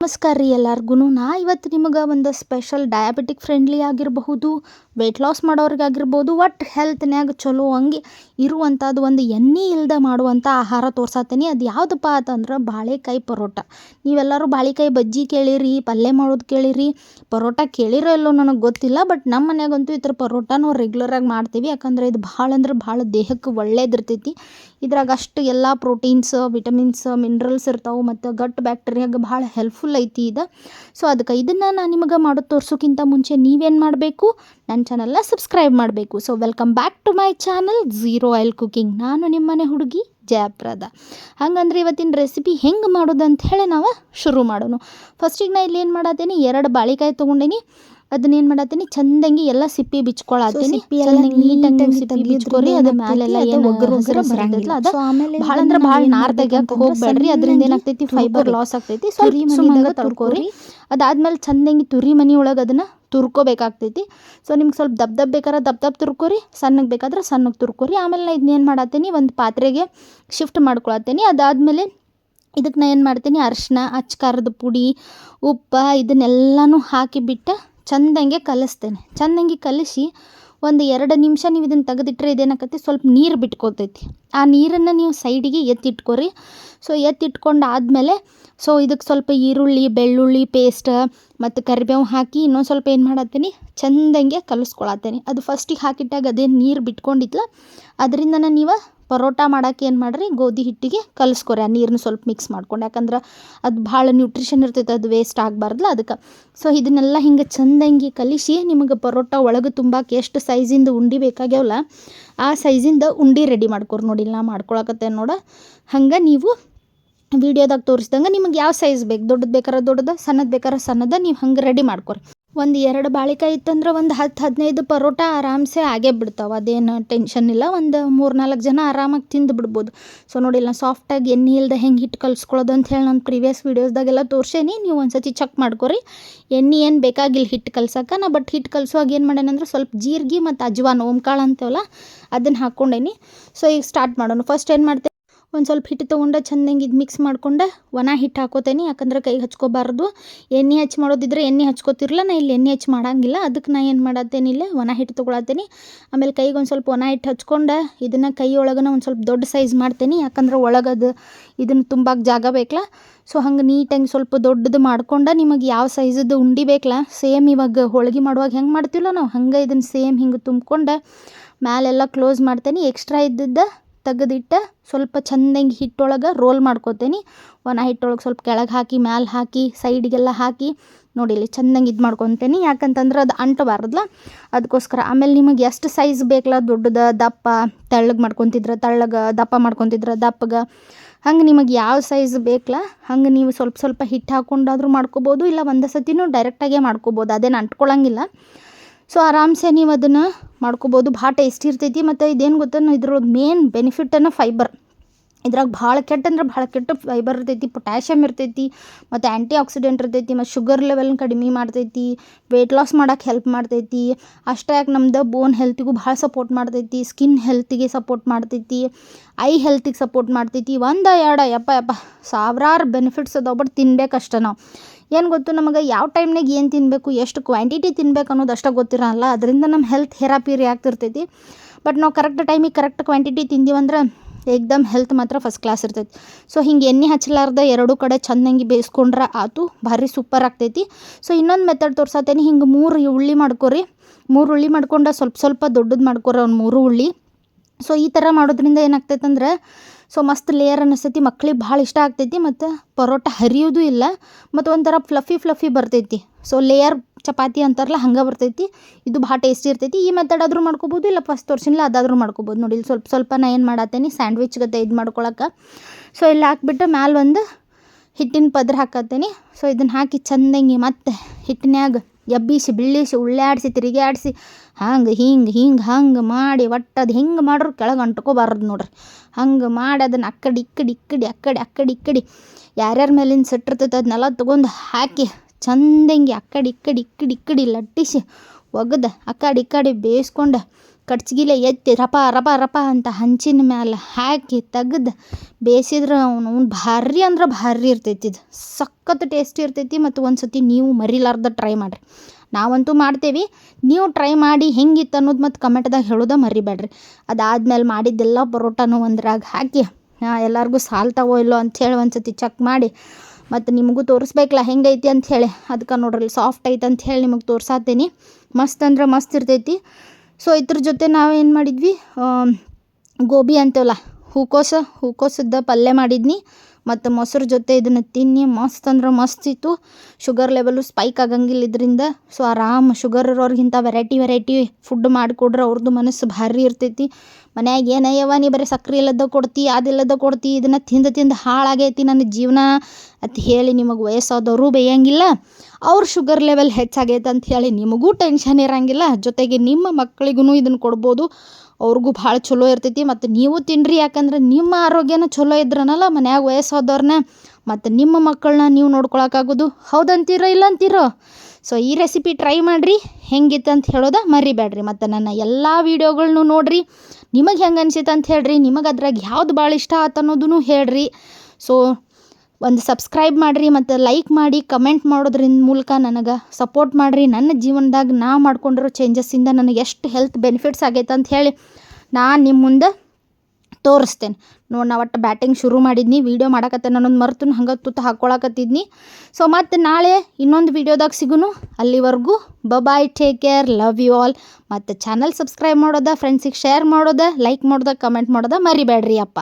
ನಮಸ್ಕಾರ ರೀ ಎಲ್ಲಾರ್ಗು ನಾ ಇವತ್ತು ನಿಮಗೆ ಒಂದು ಸ್ಪೆಷಲ್ ಡಯಾಬಿಟಿಕ್ ಫ್ರೆಂಡ್ಲಿ ಆಗಿರಬಹುದು ವೆಯ್ಟ್ ಲಾಸ್ ಮಾಡೋರಿಗಾಗಿರ್ಬೋದು ಒಟ್ಟು ಹೆಲ್ತ್ನ್ಯಾಗ ಚಲೋ ಹಂಗೆ ಇರುವಂಥದ್ದು ಒಂದು ಎಣ್ಣೆ ಇಲ್ಲದೆ ಮಾಡುವಂಥ ಆಹಾರ ತೋರ್ಸತ್ತೀನಿ ಅದು ಯಾವುದಪ್ಪ ಅಂತಂದ್ರೆ ಬಾಳೆಕಾಯಿ ಪರೋಟ. ನೀವೆಲ್ಲರೂ ಬಾಳೆಕಾಯಿ ಬಜ್ಜಿ ಕೇಳಿರಿ, ಪಲ್ಯ ಮಾಡೋದು ಕೇಳಿರಿ, ಪರೋಟ ಕೇಳಿರೋ ಇಲ್ಲೋ ನನಗೆ ಗೊತ್ತಿಲ್ಲ ಬಟ್ ನಮ್ಮ ಮನ್ಯಾಗಂತೂ ಈ ಥರ ಪರೋಟ ನಾವು ರೆಗ್ಯುಲರಾಗಿ ಮಾಡ್ತೀವಿ. ಯಾಕಂದ್ರೆ ಇದು ಭಾಳ ಅಂದ್ರೆ ಭಾಳ ದೇಹಕ್ಕೆ ಒಳ್ಳೇದಿರ್ತೈತಿ. ಇದ್ರಾಗ ಅಷ್ಟು ಎಲ್ಲ ಪ್ರೋಟೀನ್ಸ್ ವಿಟಮಿನ್ಸ್ ಮಿನರಲ್ಸ್ ಇರ್ತಾವೆ, ಮತ್ತು ಗಟ್ ಬ್ಯಾಕ್ಟೀರಿಯಾಗೆ ಭಾಳ ಹೆಲ್ಪ್ಫುಲ್ ಐತಿ ಇದು. ಸೊ ಅದಕ್ಕೆ ಇದನ್ನು ನಾನು ನಿಮಗೆ ಮಾಡೋದು ತೋರಿಸೋಕ್ಕಿಂತ ಮುಂಚೆ ನೀವೇನು ಮಾಡಬೇಕು? ನನ್ನ ಚಾನಲ್ನ ಸಬ್ಸ್ಕ್ರೈಬ್ ಮಾಡಬೇಕು. So welcome back to my channel zero oil cooking ನಾನು ನಿಮ್ಮನೆ ಹುಡುಗಿ ಜಯಪ್ರದ. ಹಂಗಂದ್ರೆ ಇವತ್ತಿನ ರೆಸಿಪಿ ಹೆಂಗೆ ಮಾಡೋದು ಅಂತ ಹೇಳಿ ನಾವು ಶುರು ಮಾಡೋಣ ಫಸ್ಟಿಗೆ ನಾ ಇಲ್ಲಿ ಏನು ಮಾಡತ್ತೇನೆ ಎರಡು ಬಾಳೆಕಾಯಿ ತೊಗೊಂಡೇನಿ. ಅದನ್ನೇನು ಮಾಡತ್ತೀನಿ? ಚಂದಂಗಿ ಎಲ್ಲ ಸಿಪ್ಪಿ ಬಿಚ್ಕೊಳತ್ತೀನಿ. ಚಂದಂಗಿ ನೀಟಾಗಿ ಸಿಪ್ಪಿ ಬಿಚ್ಕೊರಿ ಅದ್ರ ಏನಾಗ್ತೈತಿ, ಮ್ಯಾಲೆಲ್ಲ ಏನು ಒಗ್ಗರು ಹಸಿರು ಒಗ್ಗರು ಬರಂಗಿಲ್ಲ ಅದ ಸೊ ಆಮೇಲೆ ಭಾಳ ಅಂದ್ರೆ ಭಾಳ ಏನ್ ನಾರ್ ತೆಗಿಯಕ್ಕೆ ಹೋಗ್ಬೇಡ್ರಿ ಅದರಿಂದ ಏನಾಗ್ತೈತಿ ಫೈಬರ್. ಲಾಸ್ ಆಗ್ತೈತಿ. ತುರಿ ಮನಿದಾಗ ತುರ್ಕೋರಿ. ಅದಾದ್ಮೇಲೆ ಚಂದಂಗಿ ತುರಿ ಮನಿ ಒಳಗೆ ಅದನ್ನ ತುರ್ಕೋಬೇಕಾಗ್ತೈತಿ. ಸೊ ನಿಮ್ಗೆ ಸ್ವಲ್ಪ ದಬ್ ದಬ್ ಬೇಕಾದ್ರೆ ದಬ್ ದಬ್ ತುರ್ಕೋರಿ ಸಣ್ಣಗೆ ಬೇಕಾದ್ರೆ ಸಣ್ಣಗೆ ತುರ್ಕೋರಿ. ಆಮೇಲೆ ನಾ ಇದನ್ನೇನು ಮಾಡತ್ತೀನಿ ಒಂದು ಪಾತ್ರೆಗೆ ಶಿಫ್ಟ್ ಮಾಡ್ಕೊಳತ್ತೀನಿ. ಅದಾದಮೇಲೆ ಇದಕ್ಕೆ ನಾ ಏನು ಮಾಡ್ತೀನಿ ಅರಿಶಿನ ಅಚ್ಚ ಖಾರದ ಪುಡಿ ಉಪ್ಪು ಇದನ್ನೆಲ್ಲನೂ ಹಾಕಿಬಿಟ್ಟು ಚಂದಂಗೆ ಕಲಿಸ್ತೇನೆ. ಚಂದಂಗೆ ಕಲಿಸಿ ಒಂದು ಎರಡು ನಿಮಿಷ ನೀವು ಇದನ್ನು ತೆಗೆದಿಟ್ರೆ ಇದೇನಾಕತಿ ಸ್ವಲ್ಪ ನೀರು ಬಿಟ್ಕೋತೈತಿ. ಆ ನೀರನ್ನು ನೀವು ಸೈಡಿಗೆ ಎತ್ತಿಟ್ಕೊರಿ. ಸೊ ಎತ್ತಿಟ್ಕೊಂಡು ಆದಮೇಲೆ ಸೊ ಇದಕ್ಕೆ ಸ್ವಲ್ಪ ಈರುಳ್ಳಿ, ಬೆಳ್ಳುಳ್ಳಿ ಪೇಸ್ಟ್ ಮತ್ತು ಕರಿಬೇವು ಹಾಕಿ ಇನ್ನೊಂದು ಸ್ವಲ್ಪ ಏನು ಮಾಡತ್ತೀನಿ? ಚಂದಂಗೆ ಕಲಿಸ್ಕೊಳತ್ತೇನೆ. ಅದು ಫಸ್ಟಿಗೆ ಹಾಕಿಟ್ಟಾಗ ಅದೇನು ನೀರು ಬಿಟ್ಕೊಂಡಿತ್ತಲ್ಲ ಅದರಿಂದನೇ ನೀವು ಪರೋಟ ಮಾಡೋಕೆ ಏನು ಮಾಡಿರಿ? ಗೋಧಿ ಹಿಟ್ಟಿಗೆ ಕಲಿಸ್ಕೊರಿ. ಆ ನೀರನ್ನ ಸ್ವಲ್ಪ ಮಿಕ್ಸ್ ಮಾಡ್ಕೊಂಡು. ಯಾಕಂದ್ರೆ ಅದು ಭಾಳ ನ್ಯೂಟ್ರಿಷನ್ ಇರ್ತೈತೆ, ಅದು ವೇಸ್ಟ್ ಆಗಬಾರ್ದಲ್ಲ ಅದಕ್ಕೆ ಸೊ ಇದನ್ನೆಲ್ಲ ಹಿಂಗೆ ಚಂದಂಗಿ ಕಲಿಸಿ ನಿಮಗೆ ಪರೋಟ ಒಳಗೆ ತುಂಬಕ್ಕೆ ಎಷ್ಟು ಸೈಜಿಂದ ಉಂಡೆ ಬೇಕಾಗ್ಯಾವಲ್ಲ ಆ ಸೈಜಿಂದ ಉಂಡೆ ರೆಡಿ ಮಾಡ್ಕೊರಿ ನೋಡಿ. ನಾ ಮಾಡ್ಕೊಳಕತ್ತೆ ನೋಡ. ಹಂಗೆ ನೀವು ವಿಡಿಯೋದಾಗ ತೋರಿಸ್ದಂಗೆ ನಿಮಗೆ ಯಾವ ಸೈಜ್ ಬೇಕು? ದೊಡ್ಡದು ಬೇಕಾರ ದೊಡ್ಡದು, ಸಣ್ಣದು ಬೇಕಾರ ಸಣ್ಣದ, ನೀವು ಹಂಗೆ ರೆಡಿ ಮಾಡ್ಕೊರಿ. ಒಂದು ಎರಡು ಬಾಳೆಕಾಯಿ ಇತ್ತಂದ್ರೆ ಒಂದು ಹತ್ತು, ಹದಿನೈದು ಪರೋಟ ಆರಾಮ್ಸೆ ಆಗೇ ಬಿಡ್ತಾವೆ. ಅದೇನು ಟೆನ್ಷನ್ ಇಲ್ಲ. ಒಂದು ಮೂರು ನಾಲ್ಕು ಜನ ಆರಾಮಾಗಿ ತಿಂದು ಬಿಡ್ಬೋದು. ಸೊ ನೋಡಿಲ್ಲ ಸಾಫ್ಟಾಗಿ ಎಣ್ಣೆ ಇಲ್ಲದೆ ಹೆಂಗೆ ಹಿಟ್ಟು ಕಲಿಸ್ಕೊಳ್ಳೋದು ಅಂತ ಹೇಳಿ ನಾನು ಪ್ರೀವಿಯಸ್ ವೀಡಿಯೋಸ್ದಾಗೆಲ್ಲ ತೋರ್ಸೇನಿ. ನೀವು ಒಂದು ಸತಿ ಚೆಕ್ ಮಾಡ್ಕೊರಿ. ಎಣ್ಣೆ ಏನು ಬೇಕಾಗಿಲ್ಲ ಹಿಟ್ಟು ಕಲ್ಸಕ್ಕೆ ನಾ ಬಟ್ ಹಿಟ್ಟು ಕಲ್ಸುವಾಗ ಏನು ಮಾಡೇನಂದ್ರೆ ಸ್ವಲ್ಪ ಜೀರಿಗೆ ಮತ್ತು ಅಜ್ವಾನ, ಓಂಕಾಳು ಅಂತೇವಲ್ಲ ಅದನ್ನು ಹಾಕ್ಕೊಂಡೇನಿ ಸೊ ಈಗ ಸ್ಟಾರ್ಟ್ ಮಾಡೋಣ. ಫಸ್ಟ್ ಏನು ಮಾಡ್ತೇನೆ ಒಂದು ಸ್ವಲ್ಪ ಹಿಟ್ಟು ತೊಗೊಂಡು ಚಂದಂಗೆ ಇದು ಮಿಕ್ಸ್ ಮಾಡ್ಕೊಂಡು ಒಣ ಹಿಟ್ಟು ಹಾಕೋತೇನೆ, ಯಾಕಂದ್ರೆ ಕೈಗೆ ಹಚ್ಕೋಬಾರ್ದು. ಎಣ್ಣೆ ಹಚ್ಚಿ ಮಾಡೋದಿದ್ರೆ ಎಣ್ಣೆ ಹಚ್ಕೋತಿರಲ್ಲ ನಾ ಇಲ್ಲಿ ಎಣ್ಣೆ ಹಚ್ಚಿ ಮಾಡಂಗಿಲ್ಲ. ಅದಕ್ಕೆ ನಾ ಏನು ಮಾಡತ್ತೇನೆ ಇಲ್ಲೇ, ಒಣ ಹಿಟ್ಟು ತೊಗೊಳತ್ತೇನೆ ಆಮೇಲೆ ಕೈಗೆ ಒಂದು ಸ್ವಲ್ಪ ಒಣ ಹಿಟ್ಟು ಹಚ್ಕೊಂಡು ಇದನ್ನು ಕೈ ಒಳಗನ ಒಂದು ಸ್ವಲ್ಪ ದೊಡ್ಡ ಸೈಜ್ ಮಾಡ್ತೇನೆ, ಯಾಕಂದ್ರೆ ಒಳಗದು ಇದನ್ನು ತುಂಬ ಜಾಗ ಬೇಕಲ್ಲ ಸೊ ಹಂಗೆ ನೀಟಾಗಿ ಸ್ವಲ್ಪ ದೊಡ್ಡದು ಮಾಡ್ಕೊಂಡು ನಿಮಗೆ ಯಾವ ಸೈಜದ್ದು ಉಂಡಿ ಬೇಕಲ್ಲ ಸೇಮ್ ಇವಾಗ ಹೋಳಿಗೆ ಮಾಡುವಾಗ ಹೆಂಗೆ ಮಾಡ್ತೀವಲ್ಲ ನಾವು? ಹಂಗೆ ಇದನ್ನು ಸೇಮ್ ಹಿಂಗೆ ತುಂಬ್ಕೊಂಡು, ಮ್ಯಾಲೆಲ್ಲ ಕ್ಲೋಸ್ ಮಾಡ್ತೇನೆ. ಎಕ್ಸ್ಟ್ರಾ ಇದ್ದದ್ದು ತೆಗೆದಿಟ್ಟು ಸ್ವಲ್ಪ ಚಂದಂಗೆ ಹಿಟ್ಟೊಳಗೆ ರೋಲ್ ಮಾಡ್ಕೋತೇನೆ. ಒಣ ಹಿಟ್ಟೊಳಗೆ ಸ್ವಲ್ಪ ಕೆಳಗೆ ಹಾಕಿ, ಮ್ಯಾಲೆ ಹಾಕಿ ಸೈಡಿಗೆಲ್ಲ ಹಾಕಿ, ನೋಡಿ ಇಲ್ಲಿ ಚಂದಂಗೆ ಇದು ಮಾಡ್ಕೊತೇನೆ. ಯಾಕಂತಂದ್ರೆ ಅದು ಅಂಟಬಾರ್ದಲ್ಲ ಅದಕ್ಕೋಸ್ಕರ ಆಮೇಲೆ ನಿಮಗೆ ಎಷ್ಟು ಸೈಜ್ ಬೇಕಲ್ಲ ದೊಡ್ಡದ, ದಪ್ಪ, ತೆಳ್ಳಗೆ ಮಾಡ್ಕೊತಿದ್ರೆ, ತೆಳ್ಳಗೆ, ದಪ್ಪ ಮಾಡ್ಕೊತಿದ್ರೆ, ದಪ್ಪಗೆ, ಹಂಗೆ ನಿಮಗೆ ಯಾವ ಸೈಜ್ ಬೇಕಲ್ಲ ಹಂಗೆ ನೀವು ಸ್ವಲ್ಪ ಸ್ವಲ್ಪ ಹಿಟ್ಟು ಹಾಕ್ಕೊಂಡಾದ್ರೂ ಮಾಡ್ಕೋಬೋದು, ಇಲ್ಲ ಒಂದು ಸತಿನೂ ಡೈರೆಕ್ಟಾಗೇ ಮಾಡ್ಕೋಬೋದು. ಅದೇನು ಅಂಟ್ಕೊಳಂಗಿಲ್ಲ. ಸೊ ಆರಾಮ್ಸೆ ನೀವು ಅದನ್ನು ಮಾಡ್ಕೋಬೋದು. ಭಾಳ ಟೇಸ್ಟಿ ಇರ್ತೈತಿ ಮತ್ತು ಇದೇನು ಗೊತ್ತೇನು ಇದ್ರೊಳಗೆ ಮೇನ್ ಬೆನಿಫಿಟನ್ನು ಫೈಬರ್ ಇದ್ರಾಗ ಭಾಳ ಕೆಟ್ಟ ಅಂದ್ರೆ ಭಾಳ ಕೆಟ್ಟ ಫೈಬರ್ ಇರ್ತೈತಿ ಪೊಟ್ಯಾಷಿಯಮ್ ಇರ್ತೈತಿ, ಮತ್ತು ಆ್ಯಂಟಿ ಆಕ್ಸಿಡೆಂಟ್ ಇರ್ತೈತಿ, ಮತ್ತು ಶುಗರ್ ಲೆವೆಲ್ನ ಕಡಿಮೆ ಮಾಡ್ತೈತಿ ವೆಯ್ಟ್ ಲಾಸ್ ಮಾಡೋಕೆ ಹೆಲ್ಪ್ ಮಾಡ್ತೈತಿ. ಅಷ್ಟೇ ಯಾಕೆ ನಮ್ದು ಬೋನ್ ಹೆಲ್ತಿಗೂ ಭಾಳ ಸಪೋರ್ಟ್ ಮಾಡ್ತೈತಿ ಸ್ಕಿನ್ ಹೆಲ್ತಿಗೆ ಸಪೋರ್ಟ್ ಮಾಡ್ತೈತಿ ಐ ಹೆಲ್ತಿಗೆ ಸಪೋರ್ಟ್ ಮಾಡ್ತೈತಿ. ಒಂದು ಎರಡು, ಯಪ್ಪ ಯಪ್ಪ, ಸಾವಿರಾರು ಬೆನಿಫಿಟ್ಸ್ ಅದಾವ ಬಟ್ ತಿನ್ಬೇಕಷ್ಟೇ ನಾವು. ಏನು ಗೊತ್ತು ನಮಗೆ ಯಾವ ಟೈಮ್ನಾಗ ಏನು ತಿನ್ನಬೇಕು ಎಷ್ಟು ಕ್ವಾಂಟಿಟಿ ತಿನ್ಬೇಕು ಅನ್ನೋದು ಅಷ್ಟೇ ಗೊತ್ತಿರಲ್ಲ. ಅದರಿಂದ ನಮ್ಮ ಹೆಲ್ತ್ ಹೆರಾಪಿರಿ ಆಗ್ತಿರ್ತೈತಿ ಬಟ್ ನಾವು ಕರೆಕ್ಟ್ ಟೈಮಿಗೆ ಕರೆಕ್ಟ್ ಕ್ವಾಂಟಿಟಿ ತಿಂದೀವಂದ್ರೆ ಏಕ್ದಮ್ ಹೆಲ್ತ್ ಮಾತ್ರ ಫಸ್ಟ್ ಕ್ಲಾಸ್ ಇರ್ತೈತಿ. ಸೊ ಹಿಂಗೆ ಎಣ್ಣೆ ಹಚ್ಚಲಾರ್ದ ಎರಡೂ ಕಡೆ ಚಂದಂಗಿ ಬೇಯಿಸ್ಕೊಂಡ್ರೆ ಆತು, ಭಾರಿ ಸೂಪರ್ ಆಗ್ತೈತಿ. ಸೊ ಇನ್ನೊಂದು ಮೆಥಡ್ ತೋರ್ಸತ್ತೇನೆ ಹಿಂಗೆ ಮೂರು ಉಳ್ಳಿ ಮಾಡ್ಕೊರಿ. ಮೂರು ಉಳ್ಳಿ ಮಾಡ್ಕೊಂಡು ಸ್ವಲ್ಪ ಸ್ವಲ್ಪ ದೊಡ್ಡದು ಮಾಡ್ಕೊರಿ ಒಂದು ಮೂರು ಉಳ್ಳಿ. ಸೊ ಈ ಥರ ಮಾಡೋದ್ರಿಂದ ಏನಾಗ್ತೈತೆ ಅಂದ್ರೆ ಸೊ ಮಸ್ತ್ ಲೇಯರ್ ಅನ್ನಿಸ್ತೈತಿ ಮಕ್ಳಿಗೆ ಭಾಳ ಇಷ್ಟ ಆಗ್ತೈತಿ ಮತ್ತು ಪರೋಟ ಹರಿಯೋದು ಇಲ್ಲ. ಮತ್ತು ಒಂಥರ ಫ್ಲಫಿ ಫ್ಲಫಿ ಬರ್ತೈತಿ. ಸೊ ಲೇಯರ್ ಚಪಾತಿ ಅಂತಾರಲ್ಲ, ಹಂಗೆ ಬರ್ತೈತಿ. ಇದು ಭಾಳ ಟೇಸ್ಟಿ ಇರ್ತೈತಿ. ಈ ಮೆಥಡ್ ಆದರೂ ಮಾಡ್ಕೋಬೋದು, ಇಲ್ಲ ಫಸ್ಟ್ ತೋರ್ಸಿಲ್ಲ ಅದಾದರೂ ಮಾಡ್ಕೋಬೋದು. ನೋಡಿ, ಇಲ್ಲಿ ಸ್ವಲ್ಪ ಸ್ವಲ್ಪ ನಾ ಏನು ಮಾಡತ್ತೇನೆ ಸ್ಯಾಂಡ್ವಿಚ್ ಗತೆ ಇದು ಮಾಡ್ಕೊಳಕ್ಕೆ ಸೊ ಇಲ್ಲಿ ಹಾಕ್ಬಿಟ್ಟು ಮ್ಯಾಲೆ ಒಂದು ಹಿಟ್ಟಿನ ಪದ್ರ ಹಾಕತ್ತೇನೆ ಸೊ ಇದನ್ನು ಹಾಕಿ ಚಂದಂಗಿ ಮತ್ತೆ ಹಿಟ್ಟಿನ್ಯಾಗ ಎಬ್ಬಿಸಿ ಬಿಳಿಸಿ ಉಳ್ಳಾಡಿಸಿ ತಿರುಗಾಡಿಸಿ ಹಂಗೆ, ಹಿಂಗೆ ಹಿಂಗೆ, ಹಂಗೆ ಮಾಡಿ ಒಟ್ಟು ಅದು ಹೆಂಗೆ ಮಾಡ್ರು ಕೆಳಗೆ ಅಂಟ್ಕೋಬಾರ್ದು ನೋಡ್ರಿ. ಹಂಗೆ ಮಾಡಿ ಅದನ್ನು ಅಕ್ಕಡಿ, ಇಕ್ಕಡಿ ಇಕ್ಕಡಿ, ಅಕ್ಕಡಿ ಅಕ್ಕಡಿ, ಇಕ್ಕಡಿ ಯಾರ್ಯಾರ ಮೇಲಿನ ಸಿಟ್ಟಿರ್ತೈತೆ ಅದನ್ನೆಲ್ಲ ತೊಗೊಂಡು ಹಾಕಿ ಚಂದಂಗೆ ಅಕ್ಕಡಿ, ಇಕ್ಕಡಿ ಇಕ್ಕಡಿ ಇಕ್ಕಡಿ ಲಟ್ಟಿಸಿ ಒಗದು ಆ ಕಡೆ ಈ ಕಡೆ ಬೇಯಿಸ್ಕೊಂಡು ಕಡ್ಚಿಗಿಲೆ ಎತ್ತಿ ರಪ ರಪ ರಪ ಅಂತ ಹಂಚಿನ ಮ್ಯಾಲೆ ಹಾಕಿ ತೆಗ್ದು ಬೇಯಿಸಿದ್ರೆ ಅವ್ನು ಅವ್ನು ಭಾರಿ ಅಂದ್ರೆ ಭಾರಿ ಇರ್ತೈತಿ ಇದು. ಸಖತ್ ಟೇಸ್ಟಿ ಇರ್ತೈತಿ ಮತ್ತು ಒಂದು ಸತಿ ನೀವು ಮರಿಲಾರ್ದ ಟ್ರೈ ಮಾಡಿರಿ. ನಾವಂತೂ ಮಾಡ್ತೇವೆ. ನೀವು ಟ್ರೈ ಮಾಡಿ ಹೆಂಗಿತ್ತು ಅನ್ನೋದು ಮತ್ತು ಕಮೆಂಟ್ದಾಗ ಹೇಳೋದ ಮರಿಬೇಡ್ರಿ. ಅದಾದ್ಮೇಲೆ ಮಾಡಿದ್ದೆಲ್ಲ ಪರೋಟಾನು ಒಂದ್ರಾಗ ಹಾಕಿ ಎಲ್ಲರಿಗೂ ಸಾಲ್ತಾವೋ ಇಲ್ಲೋ ಅಂಥೇಳಿ ಒಂದು ಸತಿ ಚೆಕ್ ಮಾಡಿ. ಮತ್ತು ನಿಮಗೂ ತೋರಿಸ್ಬೇಕಲ್ಲ ಹೆಂಗೈತಿ ಅಂಥೇಳಿ ಅದಕ್ಕೆ ನೋಡ್ರಿ ಸಾಫ್ಟ್ ಐತೆ ಅಂಥೇಳಿ ನಿಮಗೆ ತೋರ್ಸಾತೀನಿ. ಮಸ್ತ್ ಅಂದ್ರೆ ಮಸ್ತ್ ಇರ್ತೈತಿ. ಸೊ ಇದ್ರ ಜೊತೆ ನಾವೇನು ಮಾಡಿದ್ವಿ? ಗೋಬಿ ಅಂತೇವಲ್ಲ ಹೂಕೋಸ ಹೂಕೋಸದ ಪಲ್ಯ ಮಾಡಿದ್ನಿ. ಮತ್ತು ಮೊಸರು ಜೊತೆ ಇದನ್ನು ತಿನ್ನಿ. ಮಸ್ತ್ ಅಂದ್ರೆ ಮಸ್ತ್ ಇತ್ತು. ಶುಗರ್ ಲೆವೆಲು ಸ್ಪೈಕ್ ಆಗಂಗಿಲ್ಲ ಇದರಿಂದ. ಸೊ ಆರಾಮ್ ಶುಗರ್ ಇರೋರ್ಗಿಂತ ವೆರೈಟಿ ವೆರೈಟಿ ಫುಡ್ ಮಾಡಿಕೊಡ್ರೆ ಅವ್ರದ್ದು ಮನಸ್ಸು ಭಾರಿ ಇರ್ತೈತಿ. ಮನ್ಯಾಗ ಏನಯ್ಯವ ನೀ ಬರೀ ಸಕ್ರೆ ಇಲ್ಲದ ಕೊಡ್ತಿ ಅದಿಲ್ಲದ ಕೊಡ್ತಿ, ಇದನ್ನು ತಿಂದು ತಿಂದು ಹಾಳಾಗೈತಿ ನನ್ನ ಜೀವನ ಅಂತ ಹೇಳಿ ನಿಮಗೆ ವಯಸ್ಸಾದವರು ಬೇಯಂಗಿಲ್ಲ. ಅವ್ರ ಶುಗರ್ ಲೆವೆಲ್ ಹೆಚ್ಚಾಗೈತೆ ಅಂತ ಹೇಳಿ ನಿಮಗೂ ಟೆನ್ಷನ್ ಇರಂಗಿಲ್ಲ. ಜೊತೆಗೆ ನಿಮ್ಮ ಮಕ್ಕಳಿಗೂ ಇದನ್ನು ಕೊಡ್ಬೋದು. ಅವ್ರಿಗೂ ಭಾಳ ಚಲೋ ಇರ್ತೈತಿ. ಮತ್ತು ನೀವು ತಿನ್ನಿರಿ ಯಾಕಂದ್ರೆ ನಿಮ್ಮ ಆರೋಗ್ಯನ ಚಲೋ ಇದ್ರನಲ್ಲ ಮನ್ಯಾಗ ವಯಸ್ಸಾದವ್ರನ್ನ ಮತ್ತು ನಿಮ್ಮ ಮಕ್ಕಳನ್ನ ನೀವು ನೋಡ್ಕೊಳಕ್ಕಾಗೋದು ಹೌದಂತೀರೋ ಇಲ್ಲ ಅಂತೀರೋ ಸೊ ಈ ರೆಸಿಪಿ ಟ್ರೈ ಮಾಡಿರಿ, ಹೆಂಗಿತ್ತು ಅಂತ ಹೇಳೋದ ಮರಿಬೇಡ್ರಿ. ಮತ್ತು ನನ್ನ ಎಲ್ಲ ವೀಡಿಯೋಗಳ್ನು ನೋಡಿರಿ, ನಿಮಗೆ ಹೆಂಗೆ ಅನ್ಸಿತ್ತು ಅಂತ ಹೇಳ್ರಿ, ನಿಮಗೆ ಅದ್ರಾಗ ಯಾವ್ದು ಭಾಳ ಇಷ್ಟ ಆತ ಅನ್ನೋದನ್ನು ಹೇಳ್ರಿ. ಸೊ ಒಂದು ಸಬ್ಸ್ಕ್ರೈಬ್ ಮಾಡಿರಿ, ಮತ್ತು ಲೈಕ್ ಮಾಡಿ ಕಮೆಂಟ್ ಮಾಡೋದ್ರಿಂದ ಮೂಲಕ ನನಗೆ ಸಪೋರ್ಟ್ ಮಾಡಿರಿ. ನನ್ನ ಜೀವನದಾಗ ನಾ ಮಾಡ್ಕೊಂಡಿರೋ ಚೇಂಜಸ್ಸಿಂದ ನನಗೆ ಎಷ್ಟು ಹೆಲ್ತ್ ಬೆನಿಫಿಟ್ಸ್ ಆಗೈತೆ ಅಂತ ಹೇಳಿ, ನಾನು ನಿಮ್ಮ ಮುಂದೆ ತೋರಿಸ್ತೇನೆ. ನೋಡಿ ನಾ ಒಟ್ಟು ಬ್ಯಾಟಿಂಗ್ ಶುರು ಮಾಡಿದ್ನಿ ವೀಡಿಯೋ ಮಾಡಕತ್ತೆ ನಾನೊಂದು ಮರ್ತು ಹಂಗೆ ತುತ್ತು ಹಾಕ್ಕೊಳಕತ್ತಿದ್ನಿ ಸೊ ಮತ್ತು ನಾಳೆ ಇನ್ನೊಂದು ವೀಡಿಯೋದಾಗ ಸಿಗುನು. ಅಲ್ಲಿವರೆಗೂ bye-bye take care love you all ಮತ್ತು ಚಾನಲ್ ಸಬ್ಸ್ಕ್ರೈಬ್ ಮಾಡೋದ ಫ್ರೆಂಡ್ಸಿಗೆ ಶೇರ್ ಮಾಡೋದ ಲೈಕ್ ಮಾಡೋದ ಕಮೆಂಟ್ ಮಾಡೋದ ಮರಿಬೇಡ್ರಿ ಅಪ್ಪ.